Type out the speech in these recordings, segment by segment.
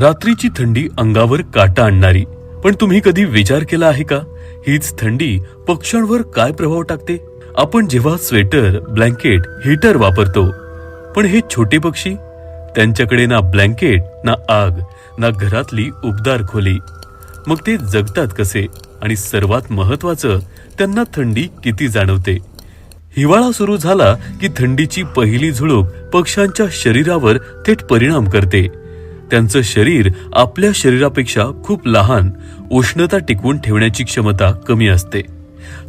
रात्रीची थंडी अंगावर काटा आणणारी. पण तुम्ही कधी विचार केला आहे का? हीच थंडी पक्ष्यांवर काय प्रभाव टाकते? आपण जेव्हा स्वेटर ब्लँकेट हीटर वापरतो पण हे छोटे पक्षी? त्यांच्याकडे ना ब्लँकेट ना आग ना घरातली उबदार खोली. मग ते जगतात कसे? आणि सर्वात महत्वाचं त्यांना थंडी किती जाणवते? हिवाळा सुरू झाला की थंडीची पहिली झुळूक पक्ष्यांच्या शरीरावर थेट परिणाम करते. त्यांचं शरीर आपल्या शरीरापेक्षा खूप लहान उष्णता टिकवून ठेवण्याची क्षमता कमी असते.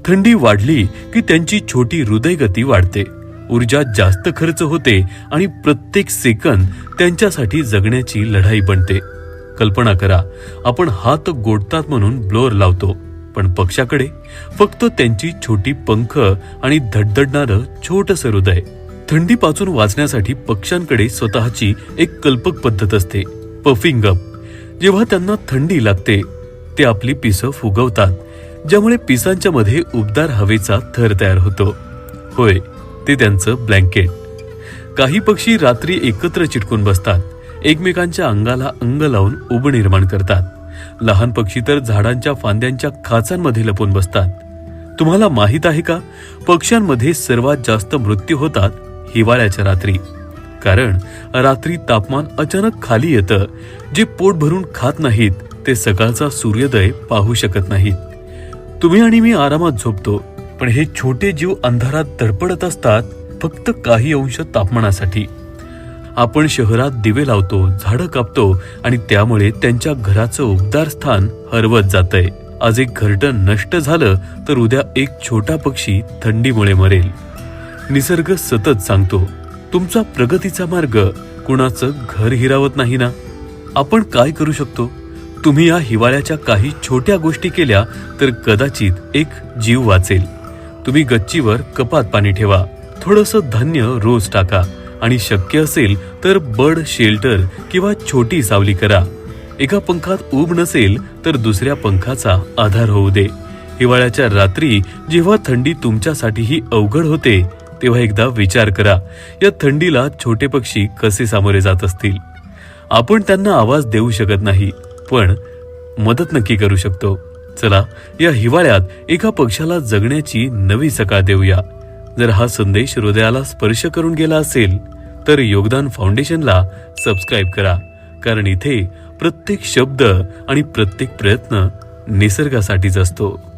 थंडी वाढली की त्यांची छोटी हृदयगती वाढते. ऊर्जा जास्त खर्च होते आणि प्रत्येक सेकंद त्यांच्यासाठी जगण्याची लढाई बनते. कल्पना करा आपण हात गोडतात म्हणून ब्लोअर लावतो पण पक्षाकडे फक्त त्यांची छोटी पंख आणि धडधडणारं छोटस हृदय. थंडीपासून वाचण्यासाठी पक्ष्यांकडे स्वतःची एक कल्पक पद्धत असते पफिंग अप जेव्हा त्यांना थंडी लागते ते आपली पिसं फुगवतात ज्यामुळे पिसांच्या मध्ये उबदार हवेचा थर तयार होतो. होय ते त्यांचं ब्लँकेट काही पक्षी रात्री एकत्र चिटकून बसतात एकमेकांच्या अंगाला अंग लावून उब निर्माण करतात. लहान पक्षी तर झाडांच्या फांद्यांच्या खाचांमध्ये लपून बसतात. तुम्हाला माहीत आहे का? पक्ष्यांमध्ये सर्वात जास्त मृत्यू होतात हिवाळ्याच्या रात्री. कारण रात्री तापमान अचानक खाली येतं. जे पोट भरून खात नाहीत ते सकाळचा सूर्योदय पाहू शकत नाहीत. तुम्ही आणि मी आरामात झोपतो पण हे छोटे जीव अंधारात धडपडत असतात फक्त काही अंश तापमानासाठी. आपण शहरात दिवे लावतो झाडं कापतो आणि त्यामुळे त्यांच्या घराचं उबदार स्थान हरवत जातंय. आज एक घरटं नष्ट झालं तर उद्या एक छोटा पक्षी थंडीमुळे मरेल. निसर्ग सतत सांगतो. तुमचा प्रगतीचा मार्ग कुणाचं घर हिरावत नाही ना? आपण काय करू शकतो? तुम्ही या हिवाळ्याच्या काही छोट्या गोष्टी केल्या तर कदाचित एक जीव वाचेल. तुम्ही गच्चीवर कपात पाणी ठेवा. थोडस धान्य रोज टाका. आणि शक्य असेल तर बर्ड शेल्टर किंवा छोटी सावली करा. एका पंखात ऊब नसेल तर दुसऱ्या पंखाचा आधार होऊ दे. हिवाळ्याच्या रात्री जेव्हा थंडी तुमच्यासाठीही अवघड होते तेव्हा एकदा विचार करा या थंडीला छोटे पक्षी कसे सामोरे जात असतील? आपण त्यांना आवाज देऊ शकत नाही पण मदत नक्की करू शकतो. चला या हिवाळ्यात एका पक्षाला जगण्याची नवी सकाळ देऊया. जर हा संदेश हृदयाला स्पर्श करून गेला असेल तर योगदान फाउंडेशनला सबस्क्राईब करा. कारण इथे प्रत्येक शब्द आणि प्रत्येक प्रयत्न निसर्गासाठीच असतो.